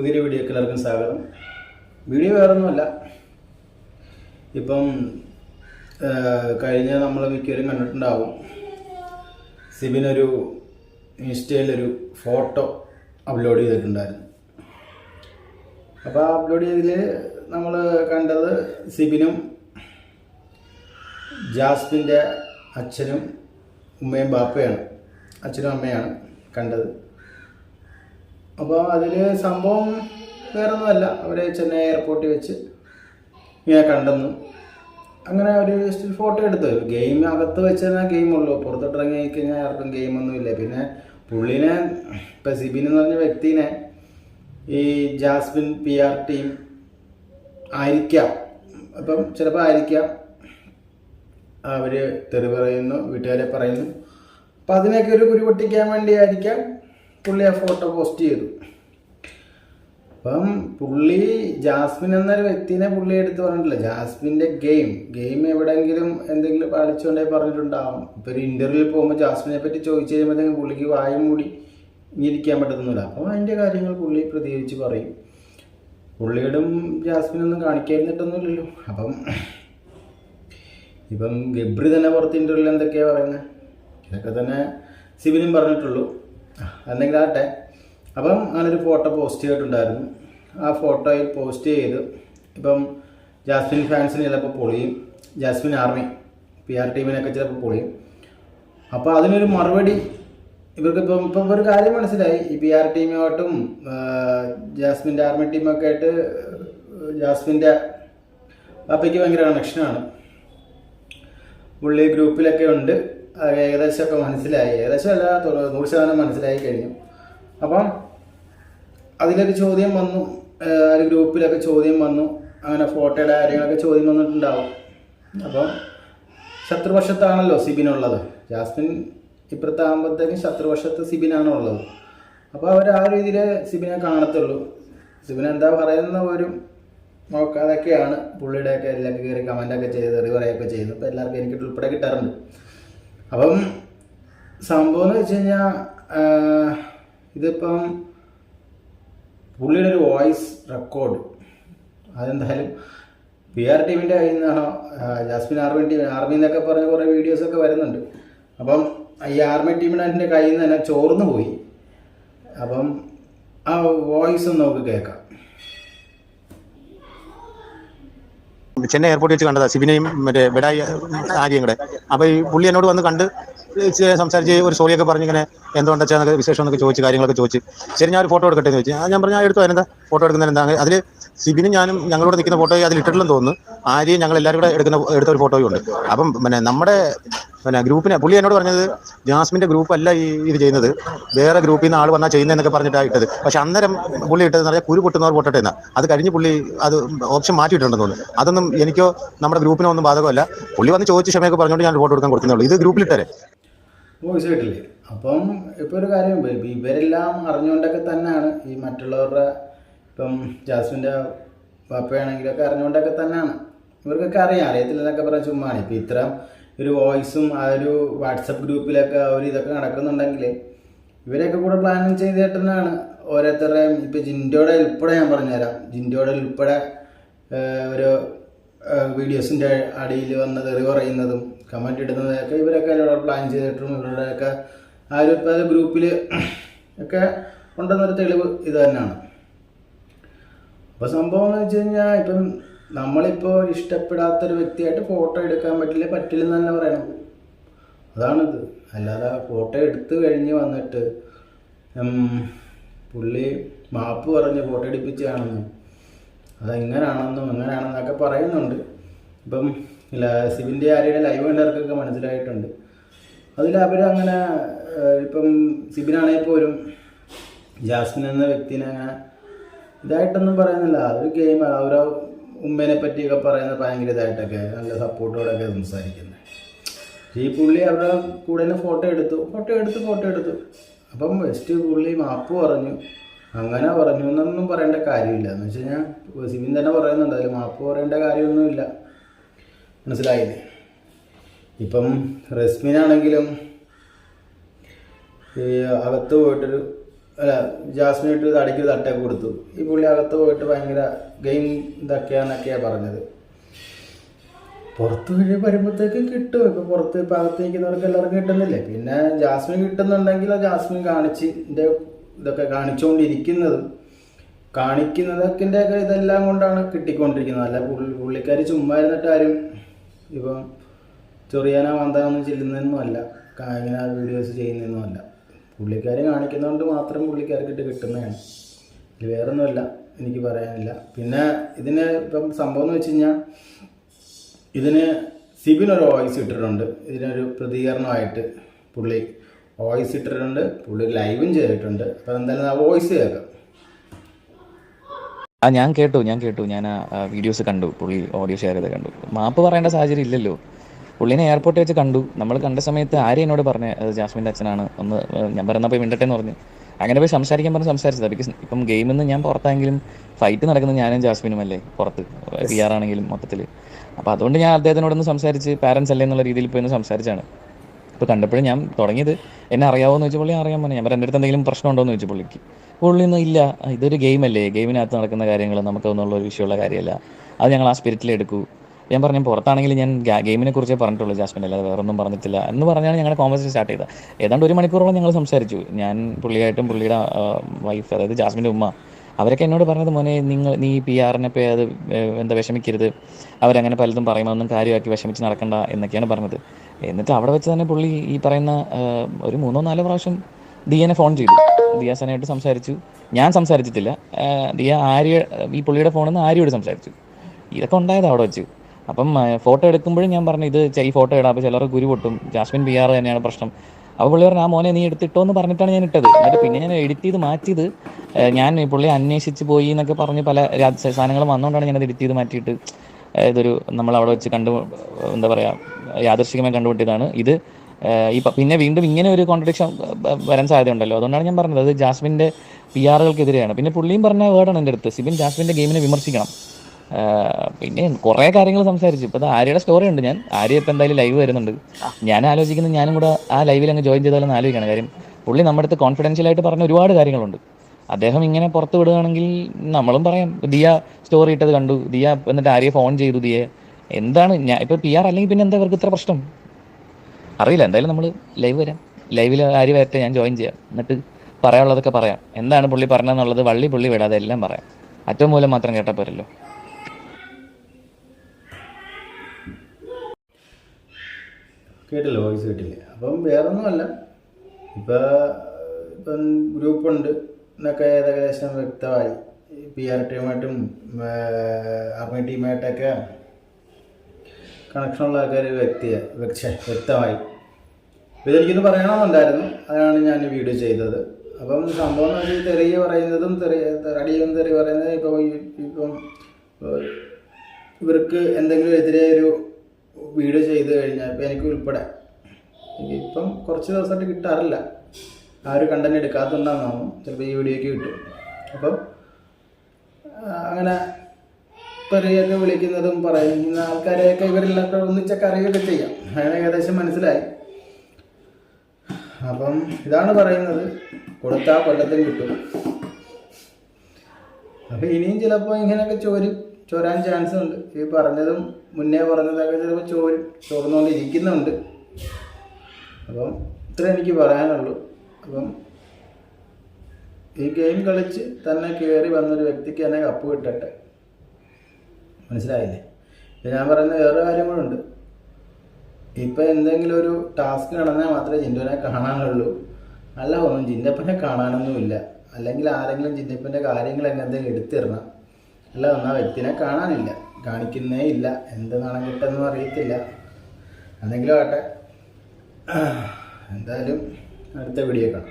പുതിയൊരു വീഡിയോക്ക് എല്ലാവർക്കും സ്വാഗതം. വീഡിയോ വേറൊന്നുമല്ല. ഇപ്പം കഴിഞ്ഞ നമ്മൾ മിക്കവരും കണ്ടിട്ടുണ്ടാവും. സിബിനൊരു ഇൻസ്റ്റയിലൊരു ഫോട്ടോ അപ്ലോഡ് ചെയ്തിട്ടുണ്ടായിരുന്നു. അപ്പോൾ ആ അപ്ലോഡ് ചെയ്തതിൽ നമ്മൾ കണ്ടത് സിബിനും ജാസ്മിന്റെ അച്ഛനും ഉമ്മയും ബാപ്പയാണ് അച്ഛനും അമ്മയാണ് കണ്ടത്. അപ്പോൾ അതിൽ സംഭവം വേറൊന്നുമല്ല. അവരെ ചെന്നൈ എയർപോർട്ടിൽ വെച്ച് ഇങ്ങനെ കണ്ടെന്നു. അങ്ങനെ ഒരു സ്റ്റിൽ ഫോട്ടോ എടുത്തു. ഗെയിം അകത്ത് വെച്ച് തന്നെ ഗെയിമുള്ളൂ പുറത്തോട്ടിറങ്ങി കഴിഞ്ഞാൽ ആർക്കും ഗെയിമൊന്നുമില്ല പിന്നെ പുള്ളിനെ ഇപ്പം സിബിൻ എന്ന് പറഞ്ഞ വ്യക്തിനെ ഈ ജാസ്മിൻ പി ആർ ടീം ആയിരിക്കാം. അപ്പം ചിലപ്പോൾ ആയിരിക്കാം. അവർ തെറി പറയുന്നു വീട്ടുകാരെ പറയുന്നു. അപ്പം അതിനൊക്കെ ഒരു കുരു പൊട്ടിക്കാൻ വേണ്ടിയായിരിക്കാം. പുള്ളി ആ ഫോട്ടോ പോസ്റ്റ് ചെയ്തു. അപ്പം പുള്ളി ജാസ്മിൻ എന്നൊരു വ്യക്തിനെ പുള്ളി എടുത്ത് പറഞ്ഞിട്ടില്ല. ജാസ്മിന്റെ ഗെയിം. ഗെയിം എവിടെയെങ്കിലും എന്തെങ്കിലും പാലിച്ചുകൊണ്ടേ പറഞ്ഞിട്ടുണ്ടാവും. ഇപ്പോൾ ഒരു ഇന്റർവ്യൂവിൽ പോകുമ്പോൾ ജാസ്മിനെ പറ്റി ചോദിച്ചു കഴിയുമ്പോഴത്തേക്കും പുള്ളിക്ക് വായും മൂടി ഇരിക്കാൻ പറ്റുന്നില്ല അപ്പം അതിന്റെ കാര്യങ്ങൾ പുള്ളി പ്രതികരിച്ച് പറയും. പുള്ളിയോടും ജാസ്മിനൊന്നും കാണിക്കാതിരുന്നിട്ടൊന്നുമില്ലല്ലോ. അപ്പം ഇപ്പം ഗബ്രി തന്നെ പുറത്ത് ഇന്റർവ്യൂവിൽ എന്തൊക്കെയാണ് പറയുന്നത് ഇതൊക്കെ തന്നെ സിബിനും പറഞ്ഞിട്ടുള്ളൂ. എന്തെങ്കിലും ആട്ടെ അപ്പം അങ്ങനൊരു ഫോട്ടോ പോസ്റ്റ് ചെയ്തിട്ടുണ്ടായിരുന്നു. ആ ഫോട്ടോയിൽ പോസ്റ്റ് ചെയ്ത് ഇപ്പം ജാസ്മിൻ ഫാൻസിന് ചിലപ്പോൾ പൊളിയും. ജാസ്മിൻ ആർമി പി ആർ ടീമിനൊക്കെ ചിലപ്പോൾ പൊളിയും. അപ്പോൾ അതിനൊരു മറുപടി ഇവർക്ക് ഇപ്പം ഇപ്പം ഒരു കാര്യം മനസ്സിലായി. ഈ പി ആർ ടീമുമായിട്ടും ജാസ്മിന്റെ ആർമി ടീമൊക്കെ ആയിട്ട് ജാസ്മിന്റെ പാപ്പയ്ക്ക് ഭയങ്കര കണക്ഷനാണ് പുള്ളി ഗ്രൂപ്പിലൊക്കെ ഉണ്ട്. ഏകദേശമൊക്കെ മനസ്സിലായി. ഏകദേശം അല്ല നൂറ് ശതമാനം മനസ്സിലായി കഴിഞ്ഞു. അപ്പം അതിലൊരു ചോദ്യം വന്നു. ഒരു ഗ്രൂപ്പിലൊക്കെ ചോദ്യം വന്നു. അങ്ങനെ ഫോട്ടോയുടെ കാര്യങ്ങളൊക്കെ ചോദ്യം വന്നിട്ടുണ്ടാവും. അപ്പം ശത്രുപക്ഷത്താണല്ലോ സിബിനുള്ളത്. ജാസ്മിൻ ഇപ്പുറത്തെ ആകുമ്പോഴത്തേക്കും ശത്രുപക്ഷത്ത് സിബിനാണ് ഉള്ളത് അപ്പോൾ അവർ ആ രീതിയിൽ സിബിനെ കാണത്തുള്ളൂ. സിബിൻ എന്താ പറയുന്ന പോലും നോക്കാതൊക്കെയാണ്. പുള്ളിയുടെയൊക്കെ എല്ലാം കയറി കമന്റൊക്കെ ചെയ്ത് റിവറയൊക്കെ ചെയ്യുന്നത് അപ്പോൾ എല്ലാവർക്കും എനിക്ക് ഉൾപ്പെടെ കിട്ടാറുണ്ട്. അപ്പം സംഭവം എന്ന് വെച്ച് കഴിഞ്ഞാൽ ഇതിപ്പം പുള്ളിയുടെ ഒരു വോയിസ് റെക്കോർഡ്. അതെന്തായാലും പി ആർ ടീമിന്റെ കയ്യിൽ നിന്നാണോ ജാസ്മിൻ ആർമി ടീം ആർമി എന്നൊക്കെ പറഞ്ഞ കുറേ വീഡിയോസൊക്കെ വരുന്നുണ്ട്. അപ്പം ഈ ആർമി ടീമിന്റെ അതിന്റെ കയ്യിൽ നിന്ന് തന്നെ ചോർന്നു പോയി. അപ്പം ആ വോയിസ് നമുക്ക് കേൾക്കാം. ചെന്നൈ എയർപോർട്ടിൽ വെച്ച് കണ്ടതാ സിബിനെയും മറ്റേ ബെഡായി ആര്യയും കൂടെ. അപ്പൊ ഈ പുള്ളി എന്നോട് വന്ന് കണ്ട് സംസാരിച്ച് ഒരു സ്റ്റോറിയൊക്കെ പറഞ്ഞ് ഇങ്ങനെ എന്തുകൊണ്ടാ എന്നൊക്കെ വിശേഷം എന്നൊക്കെ ചോദിച്ച് കാര്യങ്ങളൊക്കെ ചോദിച്ച്. ശരി ഞാൻ ഒരു ഫോട്ടോ എടുക്കട്ടെ എന്ന് ചോദിച്ചു. പറഞ്ഞു ഞാൻ എടുത്തു അതിനെന്താ ഫോട്ടോ എടുക്കുന്നതിന് എന്താ? അതിൽ സിബിനും ഞാനും ഞങ്ങളോട് നിൽക്കുന്ന ഫോട്ടോ അതിൽ ഇട്ടിട്ടില്ലെന്ന് തോന്നുന്നു. ആര്യയും ഞങ്ങൾ എല്ലാവരും കൂടെ എടുക്കുന്ന എടുത്ത ഒരു ഫോട്ടോയും ഉണ്ട്. അപ്പം പിന്നെ നമ്മുടെ പിന്നെ ഗ്രൂപ്പിനെ പുള്ളി എന്നോട് പറഞ്ഞത് ജാസ്മിന്റെ ഗ്രൂപ്പ് അല്ല ഈ ഇത് ചെയ്യുന്നത്. വേറെ ഗ്രൂപ്പിൽ നിന്ന് ആൾ വന്നാൽ ചെയ്യുന്നതെന്നൊക്കെ പറഞ്ഞിട്ടാണ് ഇട്ടത്. പക്ഷെ അന്നേരം പുള്ളി ഇട്ടതെന്ന് പറഞ്ഞാൽ കുരു പൊട്ടുന്നവർ പൊട്ടട്ടെ എന്നാ. അത് കഴിഞ്ഞ് പുള്ളി അത് ഓപ്ഷൻ മാറ്റിയിട്ടുണ്ടെന്ന് തോന്നുന്നു. അതൊന്നും എനിക്കോ നമ്മുടെ ഗ്രൂപ്പിനോ ഒന്നും ബാധകമല്ല. പുള്ളി വന്ന് ചോദിച്ച് ക്ഷമയൊക്കെ പറഞ്ഞുകൊണ്ട് ഞാൻ ഫോട്ടോ കൊടുക്കാൻ കൊടുക്കുന്നുള്ളൂ ഇത് ഗ്രൂപ്പിലിട്ടേ വോയിസ് അപ്പം ഇപ്പോൾ ഒരു കാര്യം ഇവരെല്ലാം അറിഞ്ഞുകൊണ്ടൊക്കെ തന്നെയാണ് ഈ മറ്റുള്ളവരുടെ ഇപ്പം ജാസ്മിന്റെ പാപ്പയാണെങ്കിലൊക്കെ അറിഞ്ഞുകൊണ്ടൊക്കെ തന്നെയാണ് ഇവർക്കൊക്കെ അറിയാം. അറിയത്തില്ലെന്നൊക്കെ പറഞ്ഞാൽ ചുമ്മാണ് ഇപ്പം ഇത്ര ഒരു വോയിസും ആ ഒരു വാട്സപ്പ് ഗ്രൂപ്പിലൊക്കെ ഒരു ഇതൊക്കെ നടക്കുന്നുണ്ടെങ്കിൽ ഇവരെയൊക്കെ കൂടെ പ്ലാൻ ചെയ്തിട്ടാണ് ഓരോരുത്തരുടെയും ഇപ്പം ജിൻഡോയുടെ ഉൾപ്പെടെ ഞാൻ പറഞ്ഞുതരാം. ജിൻഡോയുടെ ഉൾപ്പെടെ ഒരു വീഡിയോസിന്റെ അടിയിൽ വന്ന് തെറി പറയുന്നതും കമന്റ് ഇടുന്നതൊക്കെ ഇവരൊക്കെ ഇവിടെ പ്ലാൻ ചെയ്തിട്ടും ഇവരുടെയൊക്കെ ആ ഒരു പല ഗ്രൂപ്പിൽ ഒക്കെ ഉണ്ടെന്നൊരു തെളിവ് ഇത് തന്നെയാണ്. അപ്പോൾ സംഭവം എന്ന് വെച്ച് കഴിഞ്ഞാൽ ഇപ്പം നമ്മളിപ്പോൾ ഇഷ്ടപ്പെടാത്തൊരു വ്യക്തിയായിട്ട് ഫോട്ടോ എടുക്കാൻ പറ്റില്ല പറ്റില്ലെന്ന് തന്നെ പറയണം. അതാണിത്. അല്ലാതെ ഫോട്ടോ എടുത്തു കഴിഞ്ഞ് വന്നിട്ട് പുള്ളി മാപ്പ് പറഞ്ഞ് ഫോട്ടോ എടുപ്പിച്ചാണെന്നും അതെങ്ങനാണെന്നും എങ്ങനെയാണെന്നൊക്കെ പറയുന്നുണ്ട്. ഇപ്പം സിബിന്റെ ആര്യയുടെ ലൈവ് കണ്ടവർക്കൊക്കെ മനസ്സിലായിട്ടുണ്ട്. അതിൽ അവർ അങ്ങനെ ഇപ്പം സിബിനാണെങ്കിൽ പോലും ജാസ്മിൻ എന്ന വ്യക്തിനെ അങ്ങനെ ഇതായിട്ടൊന്നും പറയുന്നില്ല. അതൊരു ഗെയിം ഓരോ ഉമ്മേനെ പറ്റിയൊക്കെ പറയുന്നത് ഭയങ്കര ഇതായിട്ടൊക്കെ നല്ല സപ്പോർട്ടോടെയൊക്കെ സംസാരിക്കുന്നത് ഈ പുള്ളി അവരുടെ കൂടെ തന്നെ ഫോട്ടോ എടുത്തു. ഫോട്ടോ എടുത്ത് ഫോട്ടോ എടുത്തു. അപ്പം വെസ്റ്റ് പുള്ളി മാപ്പ് പറഞ്ഞു. അങ്ങനെ പറഞ്ഞു എന്നൊന്നും പറയേണ്ട കാര്യമില്ല. എന്ന് വെച്ച് കഴിഞ്ഞാൽ സിമിൻ തന്നെ പറയുന്നുണ്ട്. അതിൽ മാപ്പ് പറയേണ്ട കാര്യമൊന്നുമില്ല. മനസ്സിലായില്ലേ? ഇപ്പം റസ്മിനാണെങ്കിലും ഈ അകത്ത് പോയിട്ടൊരു അല്ല ജാസ്മിനിട്ട് തടിക്ക് തട്ടൊക്കെ കൊടുത്തു. ഈ പുള്ളി അകത്ത് പോയിട്ട് ഭയങ്കര ഗെയിം ഇതൊക്കെയാന്നൊക്കെയാണ് പറഞ്ഞത്. പുറത്ത് വഴി വരുമ്പോഴത്തേക്കും കിട്ടും. ഇപ്പം പുറത്ത് ഇപ്പം അകത്ത് നിൽക്കുന്നവർക്ക് എല്ലാവർക്കും കിട്ടുന്നില്ലേ? പിന്നെ ജാസ്മിൻ കിട്ടുന്നുണ്ടെങ്കിൽ ആ ജാസ്മിൻ കാണിച്ച് എന്റെ ഇതൊക്കെ കാണിച്ചുകൊണ്ടിരിക്കുന്നതും കാണിക്കുന്നതൊക്കെ ഇതെല്ലാം കൊണ്ടാണ് കിട്ടിക്കൊണ്ടിരിക്കുന്നത്. അല്ല പുള്ളി പുള്ളിക്കാർ ചുമ്മാ ഇരുന്നിട്ട് ആരും ഇപ്പം ചൊറിയാനോ വന്താനൊന്നും ചെല്ലുന്നതൊന്നും അല്ല. ഇങ്ങനെ വീഡിയോസ് ചെയ്യുന്നതൊന്നും അല്ല. പുള്ളിക്കാരി കാണിക്കുന്നതുകൊണ്ട് മാത്രം പുള്ളിക്കാർക്കിട്ട് കിട്ടുന്നതാണ്. ഇത് വേറൊന്നുമല്ല എനിക്ക് പറയാനില്ല. പിന്നെ ഇതിന് ഇപ്പം സംഭവം എന്ന് വെച്ച് കഴിഞ്ഞാൽ ഇതിന് സിബിനൊരു വോയിസ് ഇട്ടിട്ടുണ്ട് ഇതിനൊരു പ്രതികരണമായിട്ട് പുള്ളി വോയിസ് ഇട്ടിട്ടുണ്ട്. പുള്ളി ലൈവും ചെയ്തിട്ടുണ്ട്. അപ്പം എന്തായാലും ആ വോയിസ് കേൾക്കാം. ആ ഞാൻ കേട്ടു ഞാൻ കേട്ടു. ഞാൻ ആ വീഡിയോസ് കണ്ടു. പുള്ളി ഓഡിയോ ഷെയർ ചെയ്ത് കണ്ടു. മാപ്പ് പറയേണ്ട സാഹചര്യം ഇല്ലല്ലോ. പുള്ളിനെ എയർപോർട്ടിൽ വെച്ച് കണ്ടു. നമ്മൾ കണ്ട സമയത്ത് ആര്യ എന്നോട് പറഞ്ഞു ജാസ്മിന്റെ അച്ഛനാണ്. ഒന്ന് ഞാൻ പറയുന്ന പോയി മിണ്ടട്ടെ എന്ന് പറഞ്ഞു. അങ്ങനെ പോയി സംസാരിക്കാൻ പറഞ്ഞ് സംസാരിച്ചത്. ബിക്കോസ് ഇപ്പം ഗെയിമിൽ നിന്ന് ഞാൻ പുറത്തായെങ്കിലും ഫൈറ്റ് നടക്കുന്നത് ഞാനും ജാസ്മിനും അല്ലേ പുറത്ത് പി ആർ ആണെങ്കിലും മൊത്തത്തിൽ അപ്പോൾ അതുകൊണ്ട് ഞാൻ അദ്ദേഹത്തിനോടൊന്ന് സംസാരിച്ച് പാരൻസ് അല്ലേ എന്നുള്ള രീതിയിൽ പോയി ഒന്ന് സംസാരിച്ചാണ്. ഇപ്പോൾ കണ്ടപ്പോഴും ഞാൻ തുടങ്ങിയത് എന്നെ അറിയാവോന്ന് ചോദിച്ചു പുള്ളി അറിയാൻ പറഞ്ഞു. ഞാൻ എന്റെ അടുത്ത് എന്തെങ്കിലും പ്രശ്നം ഉണ്ടോ എന്ന് ചോദിച്ചു പുള്ളിക്ക്. പുള്ളി ഒന്നും ഇല്ല. ഇതൊരു ഗെയിം അല്ലേ? ഗെയിമിനകത്ത് നടക്കുന്ന കാര്യങ്ങൾ നമുക്കൊന്നുള്ള ഒരു വിഷയമുള്ള കാര്യമല്ല. അത് ഞങ്ങൾ ആ സ്പിരിറ്റിൽ എടുക്കൂ. ഞാൻ പറഞ്ഞു പുറത്താണെങ്കിൽ ഞാൻ ഗെയിമിനെ കുറിച്ച് പറഞ്ഞിട്ടുള്ളൂ ജാസ്മിൻ. അല്ലാതെ വേറെ ഒന്നും പറഞ്ഞിട്ടില്ല. എന്ന് പറഞ്ഞാണ് ഞങ്ങളുടെ കോൺവെർസേഷൻ സ്റ്റാർട്ട് ചെയ്തത്. ഏതാണ്ട് ഒരു മണിക്കൂറോളം ഞങ്ങൾ സംസാരിച്ചു. ഞാൻ പുള്ളിയായിട്ടും പുള്ളിയുടെ വൈഫ് അതായത് ജാസ്മിന്റെ ഉമ്മ അവരൊക്കെ എന്നോട് പറഞ്ഞത് മോനെ നിങ്ങൾ നീ പി ആറിനെ പേ അത് എന്താ വിഷമിക്കരുത്. അവരങ്ങനെ പലതും പറയുമ്പോൾ ഒന്നും കാര്യമാക്കി വിഷമിച്ച് നടക്കണ്ട എന്നൊക്കെയാണ് പറഞ്ഞത്. എന്നിട്ട് അവിടെ വെച്ച് തന്നെ പുള്ളി ഈ പറയുന്ന ഒരു മൂന്നോ നാലോ പ്രാവശ്യം ദിയനെ ഫോൺ ചെയ്തു. ദിയാസനായിട്ട് സംസാരിച്ചു. ഞാൻ സംസാരിച്ചിട്ടില്ല. ദിയ ആര്യ ഈ പുള്ളിയുടെ ഫോണിൽ നിന്ന് ആര്യയോട് സംസാരിച്ചു. ഇതൊക്കെ ഉണ്ടായത് അവിടെ വെച്ച്. അപ്പം ഫോട്ടോ എടുക്കുമ്പോഴും ഞാൻ പറഞ്ഞു ഇത് ഈ ഫോട്ടോ ഇടാം. അപ്പോൾ ചിലർ ഗുരു പൊട്ടും. ജാസ്മിൻ പി ആർ തന്നെയാണ് പ്രശ്നം. അപ്പോൾ പുള്ളി പറഞ്ഞു ആ മോനെ നീ എടുത്തിട്ടോ എന്ന് പറഞ്ഞിട്ടാണ് ഞാൻ ഇട്ടത്. എന്നിട്ട് പിന്നെ ഞാൻ എഡിറ്റ് ചെയ്ത് മാറ്റിയത് ഞാൻ പുള്ളി അന്വേഷിച്ച് പോയി എന്നൊക്കെ പറഞ്ഞ് പല സാധനങ്ങൾ വന്നുകൊണ്ടാണ് ഞാനത് എഡിറ്റ് ചെയ്ത് മാറ്റിയിട്ട് ഇതൊരു നമ്മൾ അവിടെ വെച്ച് കണ്ടു എന്താ പറയുക യാദർശികമായി കണ്ടുപിട്ടിയതാണ് ഇത് ഈ പിന്നെ വീണ്ടും ഇങ്ങനെ ഒരു കോൺട്രഡിക്ഷൻ വരാൻ സാധ്യതയുണ്ടല്ലോ. അതുകൊണ്ടാണ് ഞാൻ പറഞ്ഞത് അത് ജാസ്മിന്റെ പി ആറുകൾക്കെതിരെയാണ് പിന്നെ പുള്ളിയും പറഞ്ഞ വേർഡാണ് എന്റെ അടുത്ത്. സിബിൻ ജാസ്മിന്റെ ഗെയിമിനെ വിമർശിക്കണം. പിന്നെ കുറെ കാര്യങ്ങൾ സംസാരിച്ചു. ഇപ്പൊ ആര്യയുടെ സ്റ്റോറി ഉണ്ട് ഞാൻ. ആര്യ ഇപ്പൊ എന്തായാലും ലൈവ് വരുന്നുണ്ട്. ഞാൻ ആലോചിക്കുന്നത് ഞാനും കൂടെ ആ ലൈവിൽ അങ്ങ് ജോയിൻ ചെയ്താലെന്ന് ആലോചിക്കണം. കാര്യം പുള്ളി നമ്മുടെ അടുത്ത് കോൺഫിഡൻഷ്യൽ ആയിട്ട് പറഞ്ഞ ഒരുപാട് കാര്യങ്ങളുണ്ട്. അദ്ദേഹം ഇങ്ങനെ പുറത്ത് വിടുകയാണെങ്കിൽ നമ്മളും പറയാം ദിയ സ്റ്റോറി ഇട്ടത് കണ്ടു. ദിയ എന്നിട്ട് ആര്യ ഫോൺ ചെയ്തു ദിയെ. എന്താണ്? ഞാൻ ഇപ്പൊ പി ആർ അല്ലെങ്കിൽ പിന്നെ എന്താ ഇവർക്ക് ഇത്ര പ്രശ്നം? അറിയില്ല എന്തായാലും നമ്മൾ ലൈവ് വരാം. ലൈവിൽ ആര്യ വരട്ടെ ഞാൻ ജോയിൻ ചെയ്യാം. എന്നിട്ട് പറയാനുള്ളതൊക്കെ പറയാം. എന്താണ് പുള്ളി പറഞ്ഞതെന്നുള്ളത് വള്ളി പുള്ളി വിടാതെ എല്ലാം പറയാം. അറ്റവും മൂലം മാത്രം കേട്ടാൽ പോരല്ലോ. കേട്ടില്ല വോയിസ് കേട്ടില്ല. അപ്പം വേറൊന്നുമല്ല. ഇപ്പം ഇപ്പം ഗ്രൂപ്പുണ്ട്. എന്നൊക്കെ ഏകദേശം വ്യക്തമായി. പി ആർ ടീമായിട്ടും ആർമി ടീമായിട്ടൊക്കെ കണക്ഷനുള്ള ആൾക്കാർ വ്യക്തിയ വ്യക്ത വ്യക്തമായി. ഇതെനിക്കൊന്ന് പറയണമെന്നുണ്ടായിരുന്നു. അതാണ് ഞാൻ വീഡിയോ ചെയ്തത്. അപ്പം സംഭവം എന്ന് വെച്ചാൽ തെറിയ പറയുന്നതും തെറിയ അടിയും തെറി പറയുന്നതും ഇപ്പോൾ ഇപ്പം ഇവർക്ക് എന്തെങ്കിലും എതിരെ ഒരു വീഡിയോ ചെയ്ത് കഴിഞ്ഞാൽ ഇപ്പം എനിക്ക് ഉൾപ്പെടെ. ഇപ്പം കുറച്ച് ദിവസമായിട്ട് കിട്ടാറില്ല. ആ ഒരു കണ്ടന്റ് എടുക്കാത്തതുകൊണ്ടാണെന്നാവും ചിലപ്പോൾ ഈ വീഡിയോയ്ക്ക് കിട്ടും. അപ്പം അങ്ങനെ പെറിയൊക്കെ വിളിക്കുന്നതും പറയുന്ന ആൾക്കാരെയൊക്കെ ഇവരില്ലാത്ത ഒന്നിച്ചൊക്കെ അറിയുകയൊക്കെ ചെയ്യാം. അങ്ങനെ ഏകദേശം മനസ്സിലായി. അപ്പം ഇതാണ് പറയുന്നത്. കൊടുത്താൽ കൊല്ലത്തിൽ കിട്ടും. അപ്പം ഇനിയും ചിലപ്പോൾ ഇങ്ങനെയൊക്കെ ചോരി. ചോരാൻ ചാൻസ് ഉണ്ട്. ഈ പറഞ്ഞതും മുന്നേ പറഞ്ഞതൊക്കെ ചിലപ്പോൾ ചോരി ചോർന്നുകൊണ്ടിരിക്കുന്നുണ്ട് അപ്പം ഇത്ര എനിക്ക് പറയാനുള്ളൂ. അപ്പം ഈ ഗെയിം കളിച്ച് തന്നെ കയറി വന്നൊരു വ്യക്തിക്ക് തന്നെ കപ്പ് കിട്ടട്ടെ. മനസ്സിലായില്ലേ? ഇപ്പം ഞാൻ പറയുന്ന വേറെ കാര്യം കൂടെ ഉണ്ട്. ഇപ്പം എന്തെങ്കിലും ഒരു ടാസ്ക് നടന്നാൽ മാത്രമേ ജിൻഡുവിനെ കാണാനുള്ളൂ. അല്ല ഒന്നും ജിൻഡപ്പനെ കാണാനൊന്നുമില്ല. അല്ലെങ്കിൽ ആരെങ്കിലും ജിന്നപ്പന്റെ കാര്യങ്ങളൊക്കെ എന്തെങ്കിലും എടുത്തിടണം. അല്ല ഒന്നും ആ വ്യക്തിനെ കാണാനില്ല. കാണിക്കുന്നേ ഇല്ല. എന്ത് നാണം കിട്ടുമെന്നും അറിയത്തില്ല. എന്തെങ്കിലും ആട്ടെ എന്തായാലും അടുത്ത വീഡിയോ കാണാം.